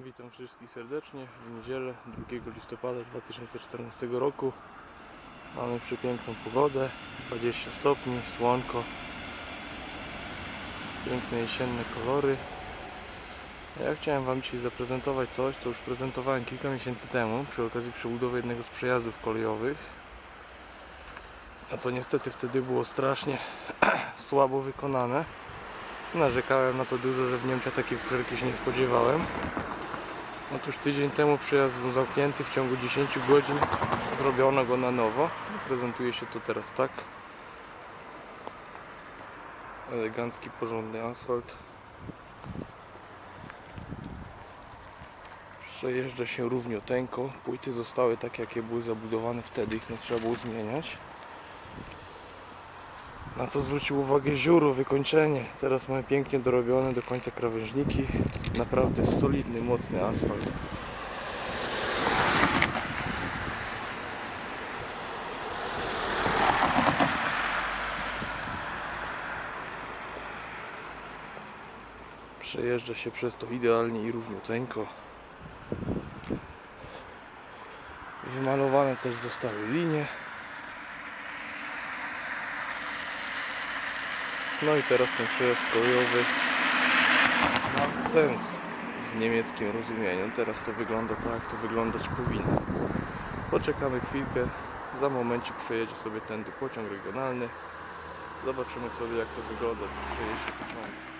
Witam wszystkich serdecznie w niedzielę 2 listopada 2014 roku. Mamy przepiękną pogodę, 20 stopni, słonko, piękne jesienne kolory. Ja chciałem Wam dzisiaj zaprezentować coś, co już prezentowałem kilka miesięcy temu przy okazji przebudowy jednego z przejazdów kolejowych. A co niestety wtedy było strasznie słabo wykonane. Narzekałem na to dużo, że w Niemczech takiej wszelkie się nie spodziewałem. Otóż tydzień temu przejazd był zamknięty w ciągu 10 godzin. Zrobiono go na nowo. Prezentuje się to teraz tak. Elegancki, porządny asfalt. Przejeżdża się równioteńko. Płyty zostały takie, jakie były zabudowane wtedy. Ich nie trzeba było zmieniać. Na co zwrócił uwagę zióro, wykończenie. Teraz mamy pięknie dorobione do końca krawężniki. Naprawdę solidny, mocny asfalt. Przejeżdża się przez to idealnie i równiuteńko. Wymalowane też zostały linie. No i teraz ten przejazd kolejowy ma sens w niemieckim rozumieniu. Teraz to wygląda tak, jak to wyglądać powinno. Poczekamy chwilkę, za momencik przejedzie sobie tędy pociąg regionalny. Zobaczymy sobie jak to wygląda z przejeździe pociągu.